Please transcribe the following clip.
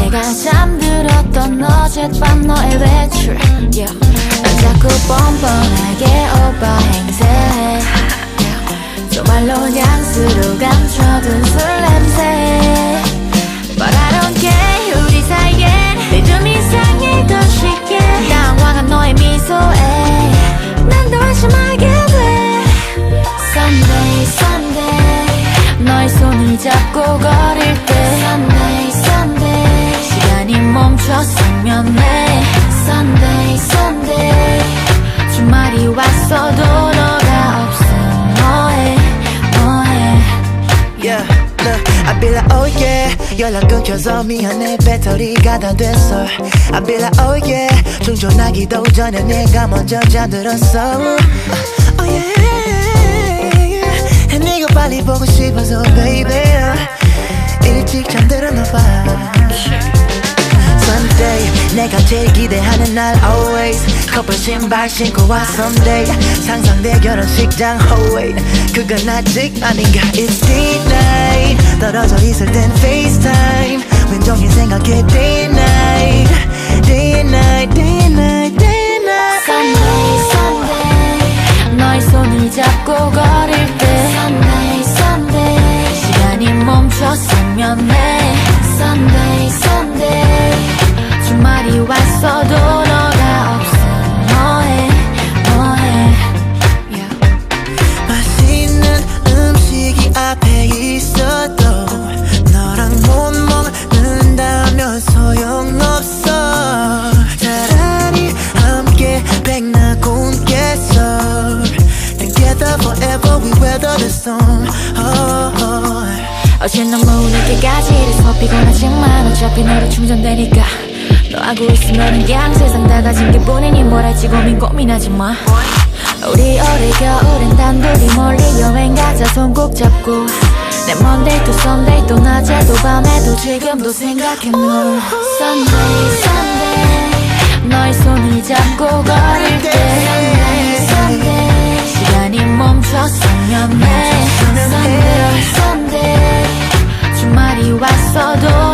내가 잠들었던 어젯밤 너의 외출. Yeah. 난 자꾸 뻔뻔하게 오빠 행세해. 정말로 향수로 감춰둔 술냄 oh yeah 연락 끊겨서 미안해. 배터리가 다 됐어. I be like, oh yeah 충전하기도 전에 내가 먼저 잠들었어. Oh yeah 네가 빨리 보고 싶어서 baby 제일 기대하는 날 always 커플 신발 신고 와 someday 상상돼 결혼식장 oh wait 그건 아직 아닌가 It's D-Night 떨어져 있을 땐 FaceTime 왼종일 생각해 Day Night Day and Night Day and Night Day and Night Sunday Sunday 너의 손을 잡고 걸을 때 Sunday Sunday 시간이 멈췄으면 해 weather the storm oh, oh. 어제 너무 늦게까지 일해서 피곤하지만 어차피 너로 충전되니까 너하고 있으면 그냥 세상 다 가진 기분이니 뭘 할지 고민 고민하지 마. 우리 올해 겨울엔 단둘이 멀리 여행 가자 손 꼭 잡고. 내 Monday to Sunday 또 낮에도 밤에도 지금도 생각해 널 Sunday Sunday 너의 손을 잡고 걸을 때 骚动